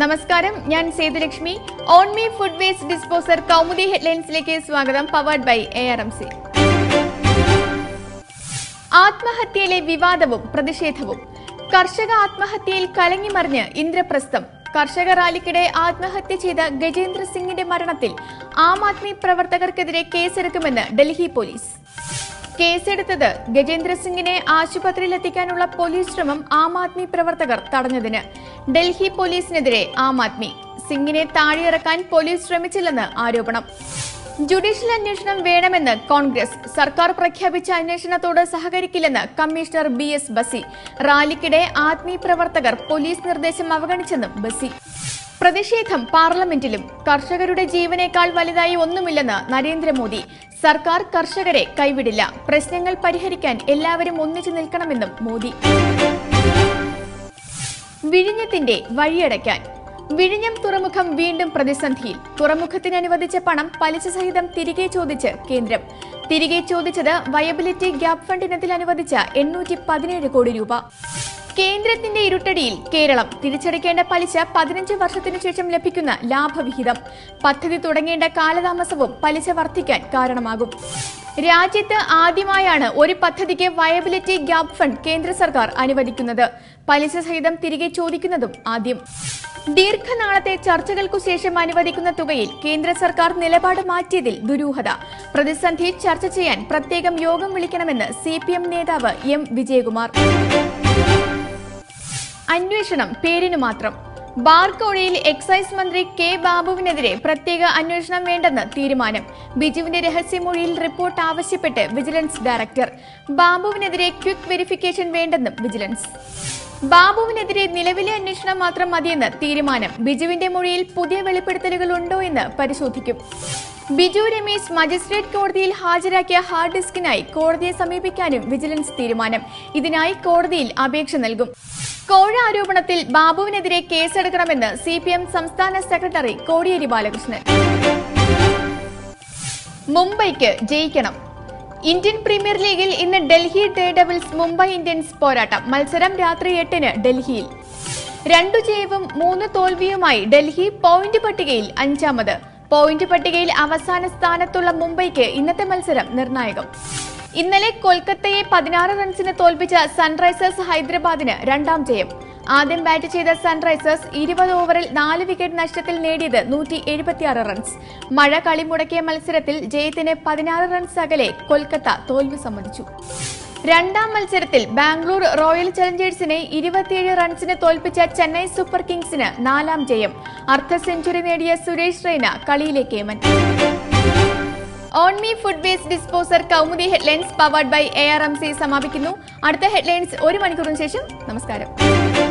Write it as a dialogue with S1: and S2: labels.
S1: നമസ്കാരം ഞാൻ Sethulakshmi Onmi food waste disposer Kaumudi ഹെഡ്ലൈൻസിലേക്ക് സ്വാഗതം powered by A R M C ആത്മഹത്യയിലെ വിവാദവും പ്രതിഷേധവും കർഷക ആത്മഹത്യയിൽ കലങ്ങിമറിഞ്ഞ് ഇന്ദ്രപ്രസ്ഥം കർഷക റാലിക്കിടെ ആത്മഹത്യ ചെയ്ത ഗജേന്ദ്ര സിംഗിന്റെ മരണത്തിൽ ആം ആദ്മി പ്രവർത്തകർക്കെതിരെ കേസെടുക്കുമെന്ന് ഡൽഹി പോലീസ് കേസെടുത്തത് ഗജേന്ദ്ര സിംഗിനെ ആശുപത്രിയിലെത്തിക്കാനുള്ള പോലീസ് ശ്രമം ആം ആദ്മി പ്രവർത്തകർ തടഞ്ഞതിന് ഡൽഹി പോലീസിനെതിരെ ആം ആദ്മി സിംഗിനെ താഴെയിറക്കാൻ പോലീസ് ശ്രമിച്ചില്ലെന്ന് ആരോപണം ജുഡീഷ്യൽ അന്വേഷണം വേണമെന്ന് കോൺഗ്രസ് സർക്കാർ പ്രഖ്യാപിച്ച അന്വേഷണത്തോട് സഹകരിക്കില്ലെന്ന് കമ്മീഷണർ ബി എസ് ബസി റാലിക്കിടെ ആദ്മി പ്രവർത്തകർ പോലീസ് നിർദ്ദേശം അവഗണിച്ചെന്നും ബസി പ്രതിഷേധം പാർലമെന്റിലും കർഷകരുടെ ജീവനേക്കാൾ വലുതായി ഒന്നുമില്ലെന്ന് നരേന്ദ്രമോദി സർക്കാർ കർഷകരെ കൈവിടില്ല പ്രശ്നങ്ങൾ പരിഹരിക്കാൻ എല്ലാവരും ഒന്നിച്ചു നിൽക്കണമെന്നും മോദി വിഴിഞ്ഞത്തിന്റെ വഴിയടയ്ക്കാൻ വിഴിഞ്ഞം തുറമുഖം വീണ്ടും പ്രതിസന്ധിയിൽ തുറമുഖത്തിന് അനുവദിച്ച പണം പലിശ സഹിതം തിരികെ ചോദിച്ച് കേന്ദ്രം തിരികെ ചോദിച്ചത് വയബിലിറ്റി ഗ്യാപ് ഫണ്ട് ഇനത്തിൽ അനുവദിച്ച എണ്ണൂറ്റി പതിനേഴ് കോടി രൂപ കേന്ദ്രത്തിന്റെ ഇരുട്ടടിയിൽ കേരളം തിരിച്ചടയ്ക്കേണ്ട പലിശ പതിനഞ്ച് വർഷത്തിനു ശേഷം ലഭിക്കുന്ന ലാഭവിഹിതം പദ്ധതി തുടങ്ങേണ്ട കാലതാമസവും പലിശ വർദ്ധിക്കാൻ കാരണമാകും രാജ്യത്ത് ആദ്യമായാണ് ഒരു പദ്ധതിക്ക് വയബിലിറ്റി ഗ്യാപ് ഫണ്ട് കേന്ദ്ര സർക്കാർ അനുവദിക്കുന്നത് പലിശ സഹിതം തിരികെ ചോദിക്കുന്നതും ആദ്യം ദീർഘനാളത്തെ ചർച്ചകൾക്കു ശേഷം അനുവദിക്കുന്ന തുകയിൽ കേന്ദ്ര സർക്കാർ നിലപാട് മാറ്റിയതിൽ ദുരൂഹത പ്രതിസന്ധി ചർച്ച ചെയ്യാൻ പ്രത്യേകം യോഗം വിളിക്കണമെന്ന് സി നേതാവ് എം വിജയകുമാർ അന്വേഷണം പേരിനു മാത്രം ബാർക്കോഴയിൽ എക്സൈസ് മന്ത്രി കെ ബാബുവിനെതിരെ പ്രത്യേക അന്വേഷണം വേണ്ടെന്ന് തീരുമാനം ബിജുവിന്റെ രഹസ്യമൊഴിയിൽ റിപ്പോർട്ട് ആവശ്യപ്പെട്ട് വിജിലൻസ് ഡയറക്ടർ ബാബുവിനെതിരെ ക്വിക്ക് വെരിഫിക്കേഷൻ വേണ്ടെന്നും വിജിലൻസ് ബാബുവിനെതിരെ നിലവിലെ അന്വേഷണം മാത്രം മതിയെന്ന് തീരുമാനം ബിജുവിന്റെ മൊഴിയിൽ പുതിയ വെളിപ്പെടുത്തലുകൾ ഉണ്ടോ എന്ന് പരിശോധിക്കും ബിജു രമേശ് മജിസ്ട്രേറ്റ് കോടതിയിൽ ഹാജരാക്കിയ ഹാർഡ് ഡിസ്കിനായി കോടതിയെ സമീപിക്കാനും വിജിലൻസ് തീരുമാനം ഇതിനായി കോടതിയിൽ അപേക്ഷ നൽകും കോഴ ആരോപണത്തിൽ ബാബുവിനെതിരെ കേസെടുക്കണമെന്ന് സി പി എം സംസ്ഥാന സെക്രട്ടറി കോടിയേരി ബാലകൃഷ്ണൻ മുംബൈക്ക് ജയിക്കണം ഇന്ത്യൻ പ്രീമിയർ ലീഗിൽ ഇന്ന് Delhi Daredevils Mumbai Indians പോരാട്ടം മത്സരം രാത്രി എട്ടിന് ഡൽഹിയിൽ രണ്ടു ജയവും മൂന്ന് തോൽവിയുമായി ഡൽഹി പോയിന്റ് പട്ടികയിൽ അഞ്ചാമത് പോയിന്റ് പട്ടികയിൽ അവസാന സ്ഥാനത്തുള്ള മുംബൈക്ക് ഇന്നത്തെ മത്സരം നിർണായകം ഇന്നലെ കൊൽക്കത്തയെ പതിനാറ് റൺസിന് തോൽപ്പിച്ച സൺറൈസേഴ്സ് ഹൈദരാബാദിന് രണ്ടാം ജയം ആദ്യം ബാറ്റ് ചെയ്ത സൺറൈസേഴ്സ് ഇരുപത് ഓവറിൽ നാല് വിക്കറ്റ് നഷ്ടത്തിൽ നേടിയത് നൂറ്റി എഴുപത്തിയാറ് റൺസ് മഴ കളി മുടക്കിയ മത്സരത്തിൽ ജയത്തിന് പതിനാറ് റൺസ് അകലെ കൊൽക്കത്ത തോൽവി സമ്മതിച്ചു രണ്ടാം മത്സരത്തിൽ ബാംഗ്ലൂർ റോയൽ ചലഞ്ചേഴ്സിനെ ഇരുപത്തിയേഴ് റൺസിന് തോൽപ്പിച്ച ചെന്നൈ സൂപ്പർ കിങ്സിന് നാലാം ജയം അർദ്ധ സെഞ്ചുറി നേടിയ സുരേഷ് റെയ്ന കളിയിലേക്ക് മൻ Onmi food waste disposer Kaumudi headlines powered by A R M C സമാപിക്കുന്നു അടുത്ത ഹെഡ്ലൈൻസ് ഒരു മണിക്കൂറിന് ശേഷം നമസ്കാരം